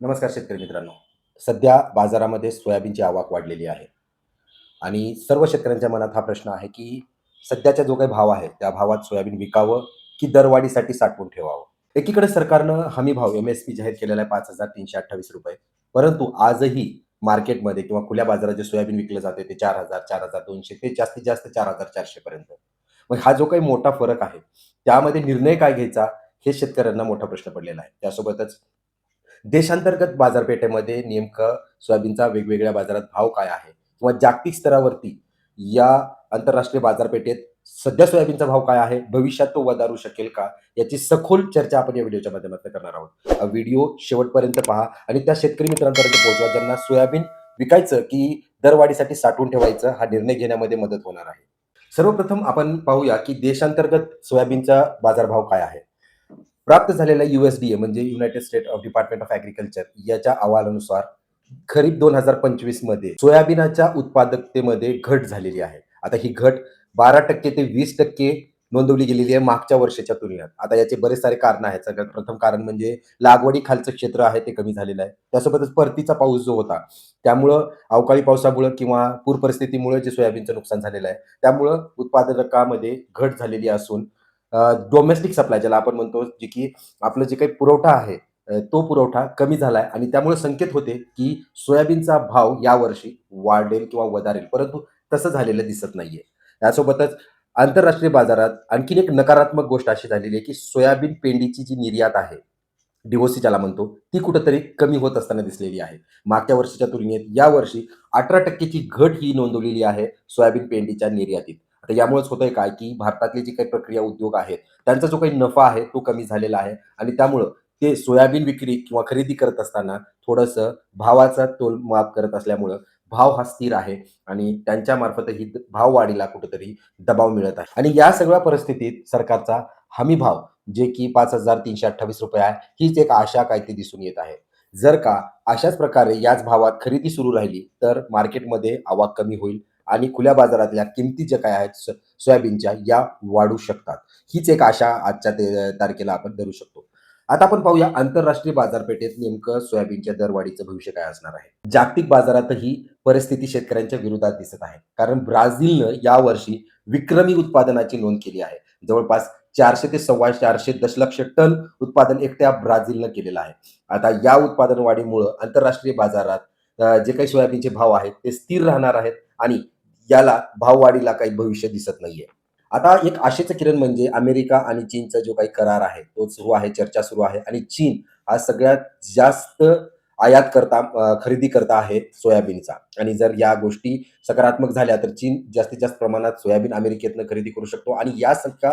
नमस्कार शेतकरी मित्रांनो. सध्या बाजारामध्ये सोयाबीनची आवक वाढलेली आहे. आणि सर्व शेतकऱ्यांच्या मनात हा प्रश्न आहे की सध्याचा जो काही भाव आहे त्या भावात सोयाबीन विकावं की दरवाढीसाठी साठवून ठेवावं? एकीकडे सरकारनं हमी भाव एम एस पी जाहीर केलेला आहे पाच हजार तीनशे अठ्ठावीस रुपये. परंतु आजही मार्केटमध्ये किंवा खुल्या बाजारात जे सोयाबीन विकलं जाते ते चार हजार चार हजार दोनशे ते जास्तीत जास्त चार हजार चारशे पर्यंत मग हा जो काही मोठा फरक आहे त्यामध्ये निर्णय काय घ्यायचा हे शेतकऱ्यांना मोठा प्रश्न पडलेला आहे. त्यासोबतच देशांतर्गत बाजारपेठेमध्ये नेमकं सोयाबीनचा वेगवेगळ्या बाजारात भाव काय आहे? किंवा जागतिक स्तरावरती या आंतरराष्ट्रीय बाजारपेठेत सध्या सोयाबीनचा भाव काय आहे? भविष्यात तो वधारू शकेल का? याची सखोल चर्चा आपण या व्हिडिओच्या माध्यमातून करणार आहोत. व्हिडिओ शेवटपर्यंत पहा आणि त्या शेतकरी मित्रांपर्यंत पोहोचवा ज्यांना सोयाबीन विकायचं की दरवाढीसाठी साठवून ठेवायचं हा निर्णय घेण्यामध्ये मदत होणार आहे. सर्वप्रथम आपण पाहूया की देशांतर्गत सोयाबीनचा बाजारभाव काय आहे? प्राप्त झालेल्या युएसडीए म्हणजे united state of department of agriculture याच्या अहवालानुसार खरीप दोन हजार पंचवीसमध्ये सोयाबीनाच्या उत्पादकतेमध्ये घट झालेली आहे. आता ही घट बारा टक्के ते वीस टक्के नोंदवली गेलेली आहे मागच्या वर्षाच्या तुलनेत. आता याचे बरेच सारे कारण आहेत. सगळ्यात प्रथम कारण म्हणजे लागवडी खालचं क्षेत्र आहे ते कमी झालेलं आहे. त्यासोबतच परतीचा पाऊस जो होता त्यामुळं अवकाळी पावसामुळं किंवा पूर परिस्थितीमुळे जे सोयाबीनचं नुकसान झालेलं आहे त्यामुळं उत्पादकामध्ये घट झालेली असून डोमेस्टिक सप्लाय ज्याला आपण म्हणतो जे की आपलं जे काही पुरवठा आहे तो पुरवठा कमी झालाय आणि त्यामुळे संकेत होते की सोयाबीनचा भाव यावर्षी वाढेल किंवा वधारेल परंतु तसं झालेलं दिसत नाहीये. यासोबतच आंतरराष्ट्रीय बाजारात आणखीन एक नकारात्मक गोष्ट अशी झालेली आहे की सोयाबीन पेंडीची जी निर्यात आहे डिओसी ज्याला म्हणतो ती कुठंतरी कमी होत असताना दिसलेली आहे. मागच्या वर्षीच्या तुलनेत यावर्षी अठरा टक्केची घट ही नोंदवलेली आहे सोयाबीन पेंडीच्या निर्यातीत. आता यामुळेच होतंय काय की भारतातले जे काही प्रक्रिया उद्योग आहेत त्यांचा जो काही नफा आहे तो कमी झालेला आहे आणि त्यामुळं ते सोयाबीन विक्री किंवा खरेदी करत असताना थोडंसं भावाचा तोल माप करत असल्यामुळं भाव हा स्थिर आहे आणि त्यांच्या मार्फतही भाव वाढीला कुठेतरी दबाव मिळत आहे. आणि या सगळ्या परिस्थितीत सरकारचा हमी भाव जे की पाच हजार तीनशे अठ्ठावीस रुपये आहे हीच एक आशा काय ते दिसून येत आहे. जर का अशाच प्रकारे याच भावात खरेदी सुरू राहिली तर मार्केटमध्ये आवाक कमी होईल आणि खुल्या बाजारातल्या किमती ज्या काय आहेत सोयाबीनच्या या वाढू शकतात. हीच एक आशा आजच्या ते तारखेला आपण धरू शकतो. आता आपण पाहूया आंतरराष्ट्रीय बाजारपेठेत नेमकं सोयाबीनच्या दरवाढीचं भविष्य काय असणार आहे. जागतिक बाजारातही परिस्थिती शेतकऱ्यांच्या विरोधात दिसत आहे. कारण ब्राझीलनं यावर्षी विक्रमी उत्पादनाची नोंद केली आहे. जवळपास चारशे ते सव्वा चारशे दशलक्ष टन उत्पादन एकट्या ब्राझीलनं केलेलं आहे. आता या उत्पादन वाढीमुळं आंतरराष्ट्रीय बाजारात जे काही सोयाबीनचे भाव आहेत ते स्थिर राहणार आहेत आणि याला भाववाढीला काही भविष्य दिसत नाहीये. आता एक आशेचं किरण म्हणजे अमेरिका आणि चीनचा जो काही करार आहे तो सुरू आहे चर्चा सुरू आहे आणि चीन हा सगळ्यात जास्त आयात करता खरेदी करता आहे सोयाबीनचा. आणि जर या गोष्टी सकारात्मक झाल्या तर चीन जास्तीत जास्त प्रमाणात सोयाबीन अमेरिकेतनं खरेदी करू शकतो आणि या सगळ्या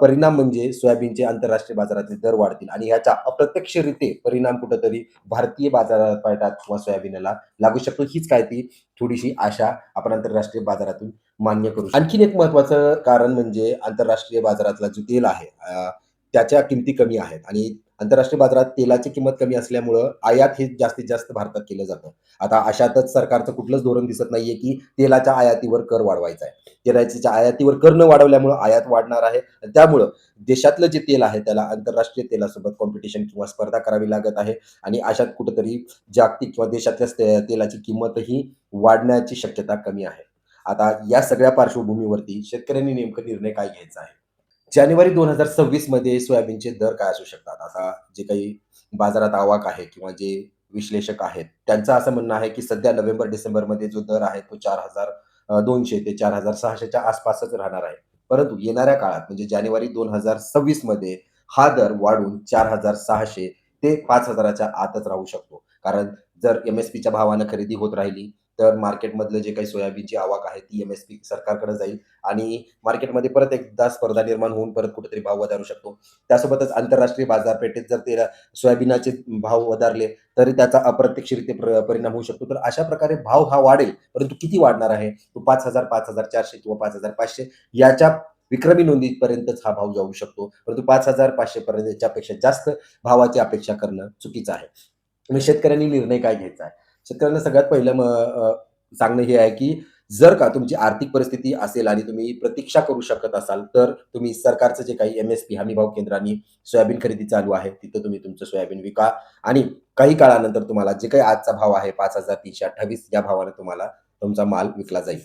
परिणाम म्हणजे सोयाबीनचे आंतरराष्ट्रीय बाजारातील दर वाढतील आणि याचा अप्रत्यक्षरित्या परिणाम कुठंतरी भारतीय बाजारपेठात किंवा सोयाबीनला लागू शकतो. हीच काय ती थोडीशी आशा आपण आंतरराष्ट्रीय बाजारातून मान्य करू आणखीन एक महत्वाचं कारण म्हणजे आंतरराष्ट्रीय बाजारातला जो तेल आहे त्याच्या किमती कमी आहेत आणि आंतरराष्ट्रीय बाजारात तेलाची किंमत कमी असल्यामुळं आयात हे जास्तीत जास्त भारतात केलं जातं. आता अशातच सरकारचं कुठलंच धोरण दिसत नाहीये की तेलाच्या आयातीवर कर वाढवायचा आहे. तेलाच्या आयातीवर कर न वाढवल्यामुळं आयात वाढणार आहे. त्यामुळं देशातलं जे तेल आहे त्याला आंतरराष्ट्रीय तेलासोबत कॉम्पिटिशन किंवा स्पर्धा करावी लागत आहे. आणि अशात कुठंतरी जागतिक किंवा देशातल्या ते- तेलाची किंमतही वाढण्याची शक्यता कमी आहे. आता या सगळ्या पार्श्वभूमीवरती शेतकऱ्यांनी नेमकं निर्णय काय घ्यायचा आहे? जानेवारी दोन हजार सव्वीसमध्ये सोयाबीनचे दर काय असू शकतात? असा जे काही बाजारात आवक आहे किंवा जे विश्लेषक आहेत त्यांचं असं म्हणणं आहे की सध्या नोव्हेंबर डिसेंबरमध्ये जो दर आहे तो चार हजार दोनशे ते चार हजार सहाशेच्या आसपासच राहणार आहे. परंतु येणाऱ्या काळात म्हणजे जानेवारी दोन हजार सव्वीसमध्ये हा दर वाढून चार हजार सहाशे ते पाच हजाराच्या आतच राहू शकतो. कारण जर एम एस पीच्या भावानं खरेदी होत राहिली तर मार्केटमधलं जे काही सोयाबीनची आवक आहे ती एम एस पी सरकारकडे जाईल आणि मार्केटमध्ये परत एकदा स्पर्धा निर्माण होऊन परत कुठेतरी भाव वधारू शकतो. त्यासोबतच आंतरराष्ट्रीय बाजारपेठेत जर ते सोयाबीनाचे भाव वधारले तरी त्याचा अप्रत्यक्षरित्या परिणाम होऊ शकतो. तर अशा प्रकारे भाव हा वाढेल परंतु किती वाढणार आहे? तो पाच हजार पाच हजार चारशे किंवा पाच हजार पाचशे याच्या विक्रमी नोंदीपर्यंतच हा भाव जाऊ शकतो. परंतु पाच हजार पाचशे पर्यंत याच्यापेक्षा जास्त भावाची अपेक्षा करणं चुकीचं आहे. शेतकऱ्यांनी निर्णय काय घ्यायचा आहे? शेतकऱ्यांना सगळ्यात पहिलं सांगणं हे आहे की जर का तुमची आर्थिक परिस्थिती असेल आणि तुम्ही प्रतीक्षा करू शकत असाल तर तुम्ही सरकारचं जे काही एम एस पी हमी भाव केंद्रांनी सोयाबीन खरेदी चालू आहे तिथं तुम्ही तुमचं सोयाबीन विका. आणि काही काळानंतर तुम्हाला जे काही आजचा भाव आहे पाच हजार तीनशे अठ्ठावीस या भावाने तुम्हाला तुमचा माल विकला जाईल.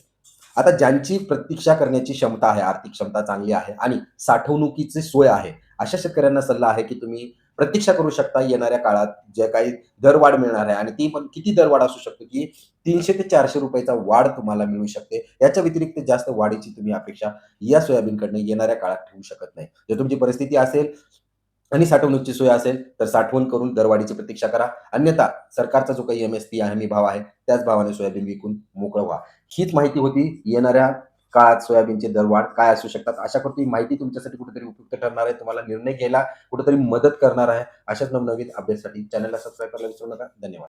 आता ज्यांची प्रतीक्षा करण्याची क्षमता आहे आर्थिक क्षमता चांगली आहे आणि साठवणुकीची सोय आहे अशा शेतकऱ्यांना सल्ला आहे की तुम्ही प्रतीक्षा करू शकता येणाऱ्या काळात जे काही दरवाढ मिळणार आहे. आणि ती पण किती दरवाढ असू शकते की तीनशे ते चारशे रुपयाचा वाढ तुम्हाला मिळू शकते. याच्या व्यतिरिक्त जास्त वाढीची तुम्ही अपेक्षा या सोयाबीनकडनं येणाऱ्या काळात ठेवू शकत नाही. जर तुमची परिस्थिती असेल आणि साठवणुकीची सोय असेल तर साठवण करून दरवाढीची प्रतीक्षा करा. अन्यथा सरकारचा जो काही एम एस पी हमी भाव आहे त्याच भावाने सोयाबीन विकून मोकळं व्हा. हीच माहिती होती येणाऱ्या काळात सोयाबीनचे दरवाढ काय असू शकतात? अशा करता ही माहिती तुमच्यासाठी कुठेतरी उपयुक्त ठरणार आहे. तुम्हाला निर्णय घ्यायला कुठेतरी मदत करणार आहे. अशाच नवनवीन अपडेटसाठी चॅनलला सबस्क्राईब करायला विसरू नका. धन्यवाद.